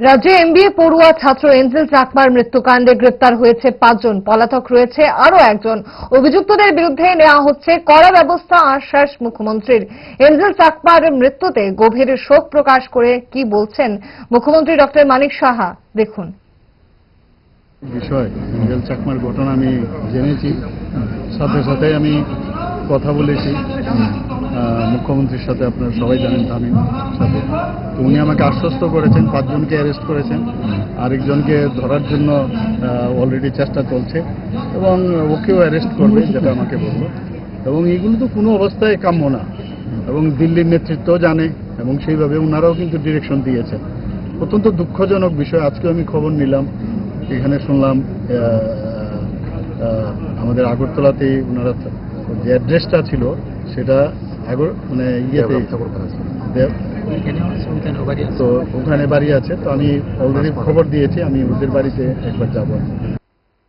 রাজ্যে এমবিএ পড়ুয়া ছাত্র এঞ্জেল চাকমার মৃত্যুকাণ্ডে গ্রেপ্তার হয়েছে পাঁচজন। পলাতক রয়েছে আরও একজন। অভিযুক্তদের বিরুদ্ধে নেওয়া হচ্ছে কড়া ব্যবস্থা, আশ্বাস মুখ্যমন্ত্রীর। এঞ্জেল চাকমার মৃত্যুতে গভীর শোক প্রকাশ করে কি বলছেন মুখ্যমন্ত্রী ডক্টর মানিক সাহা? দেখুন। বিষয় ইন্দ্রেল চাকমার ঘটনা আমি জেনেছি। সাথে সাথে আমি কথা বলেছি। মুখ্যমন্ত্রীর সাথে আপনারা সবাই জানেন তামিম সাথে। তো উনি আমাকে আশ্বস্ত করেছেন, পাঁচজনকে অ্যারেস্ট করেছেন। আরেকজনকে ধরার জন্য অলরেডি চেষ্টা চলছে এবং ওকেও অ্যারেস্ট করবে যেটা আমাকে বলল। এবং এগুলো তো কোনো অবস্থায় কাম্য না। এবং দিল্লির নেতৃত্ব জানে এবং সেইভাবে ওনারাও কিন্তু ডিরেকশন দিয়েছেন অত্যন্ত দুঃখজনক বিষয় আজকে আমি খবর নিলাম। এখানে শুনলাম আমাদের আগরতলাতে ওনারা যে অ্যাড্রেসটা ছিল, সেটা মানে ইয়েতে দেব- তো ওখানে বাড়ি আছে। তো আমি অলরেডি খবর দিয়েছি আমি ওদের বাড়িতে একবার যাব।